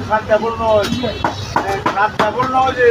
সাত ডাবল নয় সাত ডাবল নয় যে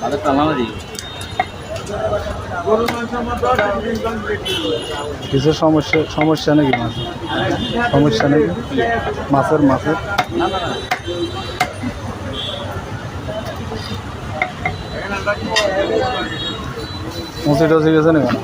তাদের দিই কিছু সমস্যা সমস্যা নাকি মাছ সমস্যা নেই মাছের মাছের? মুসি টসি গেছে না কেন